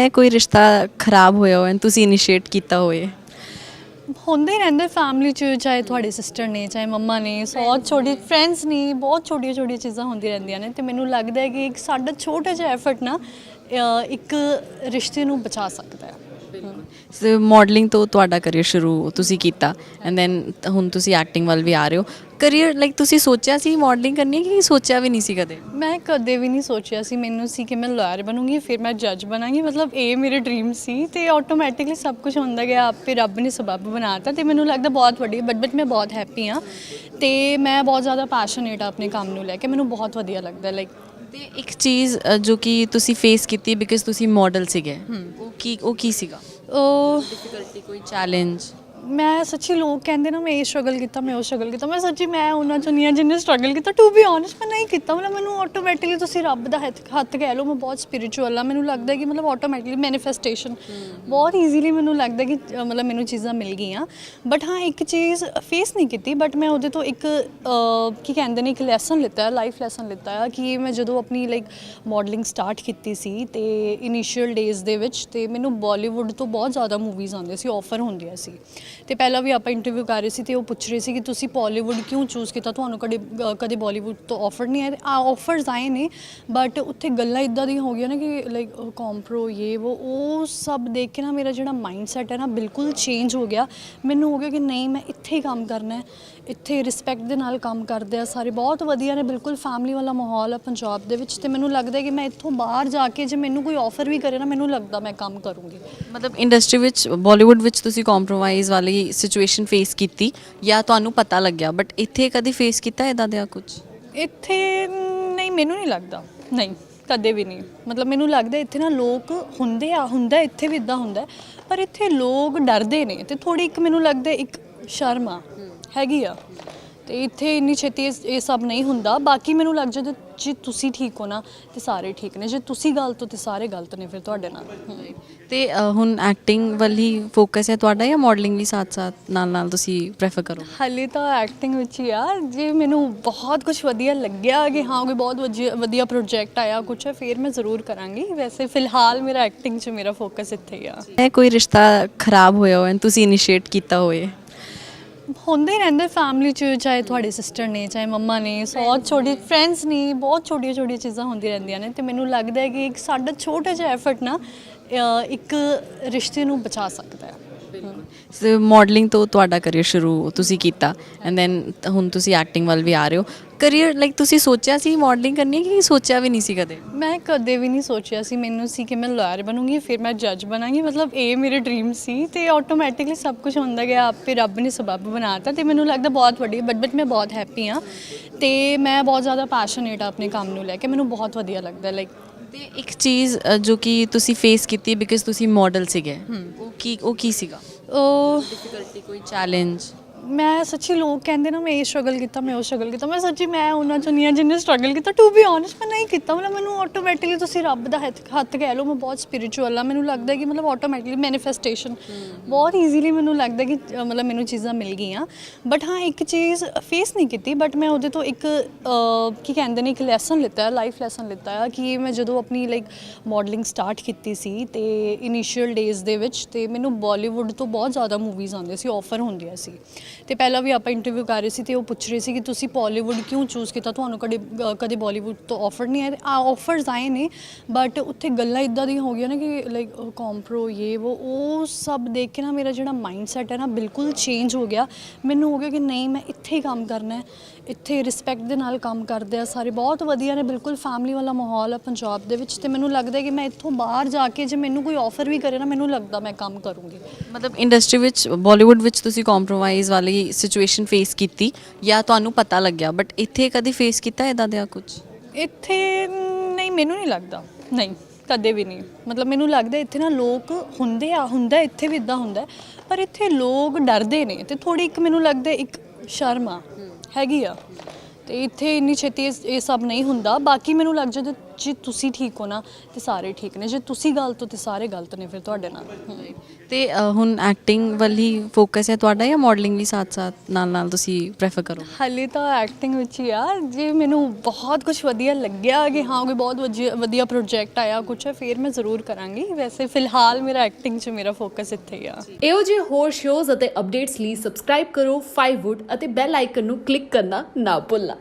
ਹੈ ਕੋਈ ਰਿਸ਼ਤਾ ਖਰਾਬ ਹੋਇਆ ਹੋਇਆ ਤੁਸੀਂ ਇਨੀਸ਼ੀਏਟ ਕੀਤਾ ਹੋਏ ਹੁੰਦੇ ਹੀ ਰਹਿੰਦੇ ਫੈਮਿਲੀ ਚ ਚਾਹੇ ਤੁਹਾਡੇ ਸਿਸਟਰ ਨੇ ਚਾਹੇ ਮੰਮਾ ਨੇ ਬਹੁਤ ਛੋਟੀ ਫਰੈਂਡਸ ਨੇ ਬਹੁਤ ਛੋਟੀਆਂ ਛੋਟੀਆਂ ਚੀਜ਼ਾਂ ਹੁੰਦੀਆਂ ਰਹਿੰਦੀਆਂ ਨੇ ਤੇ ਮੈਨੂੰ ਲੱਗਦਾ ਹੈ ਕਿ ਇੱਕ ਸਾਡਾ ਛੋਟਾ ਜਿਹਾ ਐਫਰਟ ਨਾ ਅ, ਇੱਕ ਰਿਸ਼ਤੇ ਨੂੰ ਬਚਾ ਸਕਦਾ ਹੈ। ਸੋ ਮਾਡਲਿੰਗ ਤੋਂ ਤੁਹਾਡਾ ਕਰੀਅਰ ਸ਼ੁਰੂ ਤੁਸੀਂ ਕੀਤਾ ਐਂਡ ਦੈਨ ਹੁਣ ਤੁਸੀਂ ਐਕਟਿੰਗ ਵੱਲ ਵੀ ਆ ਰਹੇ ਹੋ। ਕਰੀਅਰ ਲਾਈਕ ਤੁਸੀਂ ਸੋਚਿਆ ਸੀ ਮਾਡਲਿੰਗ ਕਰਨੀ ਹੈ ਕਿ ਸੋਚਿਆ ਵੀ ਨਹੀਂ ਸੀ ਕਦੇ? ਮੈਂ ਕਦੇ ਵੀ ਨਹੀਂ ਸੋਚਿਆ ਸੀ ਮੈਨੂੰ ਸੀ ਕਿ ਮੈਂ ਲਾਇਰ ਬਣੂੰਗੀ ਫਿਰ ਮੈਂ ਜੱਜ ਬਣਾਂਗੀ ਮਤਲਬ ਇਹ ਮੇਰੇ ਡ੍ਰੀਮ ਸੀ ਤੇ ਆਟੋਮੈਟਿਕਲੀ ਸਭ ਕੁਝ ਹੁੰਦਾ ਗਿਆ ਆਪੇ ਰੱਬ ਨੇ ਸਬਬ ਬਣਾਤਾ ਤੇ ਮੈਨੂੰ ਲੱਗਦਾ ਬਹੁਤ ਵੱਡੀ ਬਟ ਬਟ ਮੈਂ ਬਹੁਤ ਹੈਪੀ ਹਾਂ ਤੇ ਮੈਂ ਬਹੁਤ ਜ਼ਿਆਦਾ ਪੈਸ਼ਨੇਟ ਆ ਆਪਣੇ ਕੰਮ ਨੂੰ ਲੈ ਕੇ ਮੈਨੂੰ ਬਹੁਤ ਵਧੀਆ ਲੱਗਦਾ ਲਾਈਕ ਤੇ ਇੱਕ ਚੀਜ਼ ਅ, ਜੋ ਕਿ ਤੁਸੀਂ ਫੇਸ ਕੀਤੀ ਬਿਕਾਜ਼ ਤੁਸੀਂ ਮਾਡਲ ਸੀਗੇ ਉਹ ਕੀ ਉਹ ਕੀ ਸੀਗਾ? ਉਹ ਡਿਫਿਕਲਟੀ ਕੋਈ ਚੈਲੰਜ ਮੈਂ ਸੱਚੀ ਲੋਕ ਕਹਿੰਦੇ ਨਾ ਮੈਂ ਇਹ ਸਟਰਗਲ ਕੀਤਾ ਮੈਂ ਉਹ ਸਟਰਗਲ ਕੀਤਾ। ਮੈਂ ਸੱਚੀ ਮੈਂ ਉਹਨਾਂ ਚੋਂ ਨਹੀਂ ਹਾਂ ਜਿਹਨੇ ਸਟਰਗਲ ਕੀਤਾ। ਟੂ ਬੀ ਓਨੈਸਟ ਮੈਂ ਨਹੀਂ ਕੀਤਾ। ਮਤਲਬ ਮੈਨੂੰ ਆਟੋਮੈਟਿਕਲੀ ਤੁਸੀਂ ਰੱਬ ਦਾ ਹੱਥ ਹੱਥ ਕਹਿ ਲਓ ਮੈਂ ਬਹੁਤ ਸਪਿਰਿਚੁਅਲ ਆ ਮੈਨੂੰ ਲੱਗਦਾ ਕਿ ਮਤਲਬ ਆਟੋਮੈਟਿਕਲੀ ਮੈਨੀਫੈਸਟੇਸ਼ਨ ਬਹੁਤ ਈਜ਼ੀਲੀ ਮੈਨੂੰ ਲੱਗਦਾ ਕਿ ਮਤਲਬ ਮੈਨੂੰ ਚੀਜ਼ਾਂ ਮਿਲ ਗਈਆਂ। ਬਟ ਹਾਂ ਇੱਕ ਚੀਜ਼ ਫੇਸ ਨਹੀਂ ਕੀਤੀ ਬਟ ਮੈਂ ਉਹਦੇ ਤੋਂ ਇੱਕ ਕੀ ਕਹਿੰਦੇ ਨੇ ਇੱਕ ਲੈਸਨ ਲਿੱਤਾ ਲਾਈਫ ਲੈਸਨ ਲਿੱਤਾ ਕਿ ਮੈਂ ਜਦੋਂ ਆਪਣੀ ਲਾਈਕ ਮਾਡਲਿੰਗ ਸਟਾਰਟ ਕੀਤੀ ਸੀ ਤੇ ਇਨੀਸ਼ੀਅਲ ਡੇਜ਼ ਦੇ ਵਿੱਚ ਤੇ ਮੈਨੂੰ ਬਾਲੀਵੁੱਡ ਤੋਂ ਬਹੁਤ ਜ਼ਿਆਦਾ ਮੂਵੀਜ਼ ਆਉਂਦੇ ਸੀ ਆਫਰ ਹੁੰਦੀਆਂ ਸੀ। ਤੇ ਪਹਿਲਾਂ ਵੀ ਆਪਾਂ ਇੰਟਰਵਿਊ ਕਰ ਰਹੇ ਸੀ ਤੇ ਉਹ ਪੁੱਛ ਰਹੇ ਸੀ ਕਿ ਤੁਸੀਂ ਬਾਲੀਵੁੱਡ ਕਿਉਂ ਚੂਜ਼ ਕੀਤਾ? ਤੁਹਾਨੂੰ ਕਦੇ ਕਦੇ ਬਾਲੀਵੁੱਡ ਤੋਂ ਆਫਰ ਨਹੀਂ ਆਏ? ਆ ਆਫਰਸ ਆਏ ਨੇ ਬਟ ਉੱਥੇ ਗੱਲਾਂ ਇਦਾਂ ਦੀਆਂ ਹੋ ਗਈਆਂ ਨਾ ਕਿ ਲਾਈਕ ਕੰਪਰੋ ਇਹ ਉਹ ਉਹ ਸਭ ਦੇਖ ਕੇ ਨਾ ਮੇਰਾ ਜਿਹੜਾ ਮਾਈਂਡ ਸੈਟ ਹੈ ਨਾ ਬਿਲਕੁਲ ਚੇਂਜ ਹੋ ਗਿਆ। ਮੈਨੂੰ ਹੋ ਗਿਆ ਕਿ ਨਹੀਂ, ਮੈਂ ਇੱਥੇ ਹੀ ਕੰਮ ਕਰਨਾ ਹੈ। ਇੱਥੇ ਰਿਸਪੈਕਟ ਦੇ ਨਾਲ ਕੰਮ ਕਰਦੇ ਆ ਸਾਰੇ। ਬਹੁਤ ਵਧੀਆ ਨੇ ਬਿਲਕੁਲ ਫੈਮਿਲੀ ਵਾਲਾ ਮਾਹੌਲ ਹੈ ਪੰਜਾਬ ਦੇ ਵਿੱਚ ਤੇ ਮੈਨੂੰ ਲੱਗਦਾ ਕਿ ਮੈਂ ਇੱਥੋਂ ਬਾਹਰ ਜਾ ਕੇ ਜੇ ਮੈਨੂੰ ਕੋਈ ਆਫਰ ਵੀ ਕਰੇ ਨਾ ਮੈਨੂੰ ਲੱਗਦਾ ਮੈਂ ਕੰਮ ਕਰੂੰਗੀ। ਮਤਲਬ ਇੰਡਸਟਰੀ ਵਿੱਚ ਬਾਲੀਵੁੱਡ ਵਿੱਚ ਤੁਸੀਂ ਕੰਪਰੋਮਾਈਜ਼ ਵਾਲੀ ਸਿਚੁਏਸ਼ਨ ਫੇਸ ਕੀਤੀ ਜਾਂ ਤੁਹਾਨੂੰ ਪਤਾ ਲੱਗਿਆ ਬਟ ਇੱਥੇ ਕਦੀ ਫੇਸ ਕੀਤਾ ਇਦਾਂ ਦਾ ਕੁਝ ਇੱਥੇ ਨਹੀਂ ਮੈਨੂੰ ਨਹੀਂ ਲੱਗਦਾ। ਨਹੀਂ ਕਦੇ ਵੀ ਨਹੀਂ। ਮਤਲਬ ਮੈਨੂੰ ਲੱਗਦਾ ਇੱਥੇ ਨਾ ਲੋਕ ਹੁੰਦੇ ਆ ਹੁੰਦਾ ਇੱਥੇ ਵੀ ਇਦਾਂ ਹੁੰਦਾ ਪਰ ਇੱਥੇ ਲੋਕ ਡਰਦੇ ਨੇ ਤੇ ਥੋੜੀ ਇੱਕ ਮੈਨੂੰ ਲੱਗਦਾ ਇੱਕ ਸ਼ਰਮ ਆ। ਹੈਗੀ ਆ। ਤੇ ਇੱਥੇ ਇੰਨੀ ਛੇਤੀ ਇਹ ਇਹ ਸਭ ਨਹੀਂ ਹੁੰਦਾ। ਬਾਕੀ ਮੈਨੂੰ ਲੱਗ ਜਾਂਦਾ ਜੇ ਤੁਸੀਂ ਠੀਕ ਹੋ ਨਾ ਤੇ ਸਾਰੇ ਠੀਕ ਨੇ। ਜੇ ਤੁਸੀਂ ਗਲਤ ਹੋ ਤੇ ਸਾਰੇ ਗਲਤ ਨੇ ਫਿਰ ਤੁਹਾਡੇ ਨਾਲ। ਹਮ। ਤੇ ਅ, ਹੁਣ ਐਕਟਿੰਗ ਵੱਲ ਹੀ ਫੋਕਸ ਹੈ ਤੁਹਾਡਾ ਜਾਂ ਮਾਡਲਿੰਗ ਵੀ ਸਾਥ-ਸਾਥ ਨਾਲ-ਨਾਲ ਤੁਸੀਂ ਪ੍ਰੈਫਰ ਕਰੋ? ਹਾਲੇ ਤਾਂ ਐਕਟਿੰਗ ਵਿੱਚ ਹੀ ਆ। ਜੇ ਮੈਨੂੰ ਬਹੁਤ ਕੁਝ ਵਧੀਆ ਲੱਗਿਆ ਕਿ ਹਾਂ ਕੋਈ ਬਹੁਤ ਵਧੀਆ- ਵਧੀਆ ਪ੍ਰੋਜੈਕਟ ਆਇਆ ਕੁਝ ਹੈ ਫਿਰ ਮੈਂ ਜ਼ਰੂਰ ਕਰਾਂਗੀ। ਵੈਸੇ ਫਿਲਹਾਲ ਮੇਰਾ ਐਕਟਿੰਗ 'ਚ ਮੇਰਾ ਫੋਕਸ ਇੱਥੇ ਹੀ ਆ। ਹੈ ਕੋਈ ਰਿਸ਼ਤਾ ਖਰਾਬ ਹੋਇਆ ਹੋਇਆ ਤੁਸੀਂ ਇਨੀਸ਼ੀਏਟ ਕੀਤਾ ਹੋਏ ਹੁੰਦੇ ਹੀ ਰਹਿੰਦੇ ਫੈਮਿਲੀ 'ਚ ਚਾਹੇ ਤੁਹਾਡੇ ਸਿਸਟਰ ਨੇ ਚਾਹੇ ਮੰਮਾ ਨੇ ਬਹੁਤ ਛੋਟੀ ਫਰੈਂਡਸ ਨੇ ਬਹੁਤ ਛੋਟੀਆਂ ਛੋਟੀਆਂ ਚੀਜ਼ਾਂ ਹੁੰਦੀਆਂ ਰਹਿੰਦੀਆਂ ਨੇ ਤੇ ਮੈਨੂੰ ਲੱਗਦਾ ਹੈ ਕਿ ਇੱਕ ਸਾਡਾ ਛੋਟਾ ਜਿਹਾ ਐਫਰਟ ਨਾ ਅ, ਇੱਕ ਰਿਸ਼ਤੇ ਨੂੰ ਬਚਾ ਸਕਦਾ ਹੈ। ਸੋ ਮਾਡਲਿੰਗ ਤੋਂ ਤੁਹਾਡਾ ਕਰੀਅਰ ਸ਼ੁਰੂ ਤੁਸੀਂ ਕੀਤਾ ਐਂਡ ਦੈਨ ਹੁਣ ਤੁਸੀਂ ਐਕਟਿੰਗ ਵੱਲ ਵੀ ਆ ਰਹੇ ਹੋ। ਕਰੀਅਰ ਲਾਈਕ ਤੁਸੀਂ ਸੋਚਿਆ ਸੀ ਮਾਡਲਿੰਗ ਕਰਨੀ ਹੈ ਕਿ ਸੋਚਿਆ ਵੀ ਨਹੀਂ ਸੀ ਕਦੇ? ਮੈਂ ਕਦੇ ਵੀ ਨਹੀਂ ਸੋਚਿਆ ਸੀ ਮੈਨੂੰ ਸੀ ਕਿ ਮੈਂ ਲਾਇਰ ਬਣੂੰਗੀ ਫਿਰ ਮੈਂ ਜੱਜ ਬਣਾਂਗੀ ਮਤਲਬ ਇਹ ਮੇਰੇ ਡ੍ਰੀਮ ਸੀ ਤੇ ਆਟੋਮੈਟਿਕਲੀ ਸਭ ਕੁਝ ਹੁੰਦਾ ਗਿਆ ਆਪੇ ਰੱਬ ਨੇ ਸਬਬ ਬਣਾਤਾ ਤੇ ਮੈਨੂੰ ਲੱਗਦਾ ਬਹੁਤ ਵੱਡੀ ਬਟ ਬਟ ਮੈਂ ਬਹੁਤ ਹੈਪੀ ਹਾਂ ਤੇ ਮੈਂ ਬਹੁਤ ਜ਼ਿਆਦਾ ਪੈਸ਼ਨੇਟ ਆ ਆਪਣੇ ਕੰਮ ਨੂੰ ਲੈ ਕੇ ਮੈਨੂੰ ਬਹੁਤ ਵਧੀਆ ਲੱਗਦਾ ਲਾਈਕ ਤੇ ਇੱਕ ਚੀਜ਼ ਅ, ਜੋ ਕਿ ਤੁਸੀਂ ਫੇਸ ਕੀਤੀ ਬਿਕਾਜ਼ ਤੁਸੀਂ ਮਾਡਲ ਸੀਗੇ ਉਹ ਕੀ ਉਹ ਕੀ ਸੀਗਾ? ਉਹ ਡਿਫਿਕਲਟੀ ਕੋਈ ਚੈਲੰਜ ਮੈਂ ਸੱਚੀ ਲੋਕ ਕਹਿੰਦੇ ਨਾ ਮੈਂ ਇਹ ਸਟਰਗਲ ਕੀਤਾ ਮੈਂ ਉਹ ਸਟਰਗਲ ਕੀਤਾ। ਮੈਂ ਸੱਚੀ ਮੈਂ ਉਹਨਾਂ ਚੋਂ ਨਹੀਂ ਹਾਂ ਜਿਹਨੇ ਸਟਰਗਲ ਕੀਤਾ। ਟੂ ਬੀ ਓਨੈਸਟ ਮੈਂ ਨਹੀਂ ਕੀਤਾ। ਮਤਲਬ ਮੈਨੂੰ ਆਟੋਮੈਟਿਕਲੀ ਤੁਸੀਂ ਰੱਬ ਦਾ ਹੱਥ ਹੱਥ ਕਹਿ ਲਓ ਮੈਂ ਬਹੁਤ ਸਪਿਰਿਚੁਅਲ ਆ। ਮੈਨੂੰ ਲੱਗਦਾ ਕਿ ਮਤਲਬ ਆਟੋਮੈਟਿਕਲੀ ਮੈਨੀਫੈਸਟੇਸ਼ਨ ਬਹੁਤ ਈਜ਼ੀਲੀ ਮੈਨੂੰ ਲੱਗਦਾ ਕਿ ਮਤਲਬ ਮੈਨੂੰ ਚੀਜ਼ਾਂ ਮਿਲ ਗਈਆਂ। ਬਟ ਹਾਂ ਇੱਕ ਚੀਜ਼ ਫੇਸ ਨਹੀਂ ਕੀਤੀ ਬਟ ਮੈਂ ਉਹਦੇ ਤੋਂ ਇੱਕ ਕੀ ਕਹਿੰਦੇ ਨੇ ਇੱਕ ਲੈਸਨ ਲਿੱਤਾ ਲਾਈਫ ਲੈਸਨ ਲਿੱਤਾ ਕਿ ਮੈਂ ਜਦੋਂ ਆਪਣੀ ਲਾਈਕ ਮਾਡਲਿੰਗ ਸਟਾਰਟ ਕੀਤੀ ਸੀ ਤੇ ਇਨੀਸ਼ੀਅਲ ਡੇਜ਼ ਦੇ ਵਿੱਚ ਤੇ ਮੈਨੂੰ ਬਾਲੀਵੁੱਡ ਤੋਂ ਬਹੁਤ ਜ਼ਿਆਦਾ ਮੂਵੀਜ਼ ਆਉਂਦੇ ਸੀ ਆਫਰ ਹੁੰਦੀਆਂ ਸੀ। ਤੇ ਪਹਿਲਾਂ ਵੀ ਆਪਾਂ ਇੰਟਰਵਿਊ ਕਰ ਰਹੇ ਸੀ ਤੇ ਉਹ ਪੁੱਛ ਰਹੇ ਸੀ ਕਿ ਤੁਸੀਂ ਬਾਲੀਵੁੱਡ ਕਿਉਂ ਚੂਜ਼ ਕੀਤਾ? ਤੁਹਾਨੂੰ ਕਦੇ ਕਦੇ ਬਾਲੀਵੁੱਡ ਤੋਂ ਆਫਰ ਨਹੀਂ ਆਏ? ਆ ਆਫਰਸ ਆਏ ਨੇ ਬਟ ਉੱਥੇ ਗੱਲਾਂ ਇਦਾਂ ਦੀਆਂ ਹੋ ਗਈਆਂ ਨਾ ਕਿ ਲਾਈਕ ਕੰਪਰੋ ਇਹ ਉਹ ਉਹ ਸਭ ਦੇਖ ਕੇ ਨਾ ਮੇਰਾ ਜਿਹੜਾ ਮਾਈਂਡ ਸੈਟ ਹੈ ਨਾ ਬਿਲਕੁਲ ਚੇਂਜ ਹੋ ਗਿਆ। ਮੈਨੂੰ ਹੋ ਗਿਆ ਕਿ ਨਹੀਂ, ਮੈਂ ਇੱਥੇ ਹੀ ਕੰਮ ਕਰਨਾ ਹੈ। ਇੱਥੇ ਰਿਸਪੈਕਟ ਦੇ ਨਾਲ ਕੰਮ ਕਰਦੇ ਆ ਸਾਰੇ। ਬਹੁਤ ਵਧੀਆ ਨੇ, ਬਿਲਕੁਲ ਫੈਮਿਲੀ ਵਾਲਾ ਮਾਹੌਲ ਆ ਪੰਜਾਬ ਦੇ ਵਿੱਚ ਤੇ ਮੈਨੂੰ ਲੱਗਦਾ ਕਿ ਮੈਂ ਇੱਥੋਂ ਬਾਹਰ ਜਾ ਕੇ ਜੇ ਮੈਨੂੰ ਕੋਈ ਆਫਰ ਵੀ ਕਰੇ ਨਾ, ਮੈਨੂੰ ਲੱਗਦਾ ਮੈਂ ਕੰਮ ਕਰੂੰਗੀ। ਮਤਲਬ ਇੰਡਸਟਰੀ ਵਿੱਚ ਬਾਲੀਵੁੱਡ ਵਿੱਚ ਤੁਸੀਂ ਕੰਪਰੋਮਾਈਜ਼ ਵਾਲੀ ਸਿਚੁਏਸ਼ਨ ਫੇਸ ਕੀਤੀ ਜਾਂ ਤੁਹਾਨੂੰ ਪਤਾ ਲੱਗਿਆ? ਬਟ ਇੱਥੇ ਕਦੀ ਫੇਸ ਕੀਤਾ ਇਦਾਂ ਦਾ ਕੁਝ ਇੱਥੇ ਨਹੀਂ ਮੈਨੂੰ ਨਹੀਂ ਲੱਗਦਾ। ਨਹੀਂ ਕਦੇ ਵੀ ਨਹੀਂ। ਮਤਲਬ ਮੈਨੂੰ ਲੱਗਦਾ ਇੱਥੇ ਨਾ ਲੋਕ ਹੁੰਦੇ ਆ ਹੁੰਦਾ ਇੱਥੇ ਵੀ ਇਦਾਂ ਹੁੰਦਾ। ਪਰ ਇੱਥੇ ਲੋਕ ਡਰਦੇ ਨੇ ਤੇ ਥੋੜੀ ਇੱਕ ਮੈਨੂੰ ਲੱਗਦਾ ਇੱਕ ਸ਼ਰਮ ਆ ਹੈਗੀ ਆ। ਤੇ ਇੱਥੇ ਇੰਨੀ ਛੇਤੀ ਇਹ ਇਹ ਸਭ ਨਹੀਂ ਹੁੰਦਾ। ਬਾਕੀ ਮੈਨੂੰ ਲੱਗ ਜਾਂਦਾ ਜੇ ਤੁਸੀਂ ਠੀਕ ਹੋ ਨਾ ਤੇ ਸਾਰੇ ਠੀਕ ਨੇ। ਜੇ ਤੁਸੀਂ ਗਲਤ ਹੋ ਤੇ ਸਾਰੇ ਗਲਤ ਨੇ ਫਿਰ ਤੁਹਾਡੇ ਨਾਲ। ਹਮ। ਤੇ ਅ, ਹੁਣ ਐਕਟਿੰਗ ਵੱਲ ਹੀ ਫੋਕਸ ਹੈ ਤੁਹਾਡਾ ਜਾਂ ਮਾਡਲਿੰਗ ਵੀ ਸਾਥ-ਸਾਥ ਨਾਲ-ਨਾਲ ਤੁਸੀਂ ਪ੍ਰੈਫਰ ਕਰੋ? ਹਾਲੇ ਤਾਂ ਐਕਟਿੰਗ ਵਿੱਚ ਹੀ ਆ। ਜੇ ਮੈਨੂੰ ਬਹੁਤ ਕੁਝ ਵਧੀਆ ਲੱਗਿਆ ਕਿ ਹਾਂ ਕੋਈ ਬਹੁਤ ਵਧੀਆ- ਵਧੀਆ ਪ੍ਰੋਜੈਕਟ ਆਇਆ ਕੁਝ ਹੈ ਫਿਰ ਮੈਂ ਜ਼ਰੂਰ ਕਰਾਂਗੀ। ਵੈਸੇ ਫਿਲਹਾਲ ਮੇਰਾ ਐਕਟਿੰਗ 'ਚ ਮੇਰਾ ਫੋਕਸ ਇੱਥੇ ਹੀ ਆ। ਇਹੋ ਜਿਹੇ ਹੋਰ ਸ਼ੋਜ਼ ਅਤੇ ਅਪਡੇਟਸ ਲਈ ਸਬਸਕ੍ਰਾਈਬ ਕਰੋ 5wood ਅਤੇ ਬੈਲ ਆਈਕਨ ਨੂੰ ਕਲਿੱਕ ਕਰਨਾ ਨਾ ਭੁੱਲਣਾ।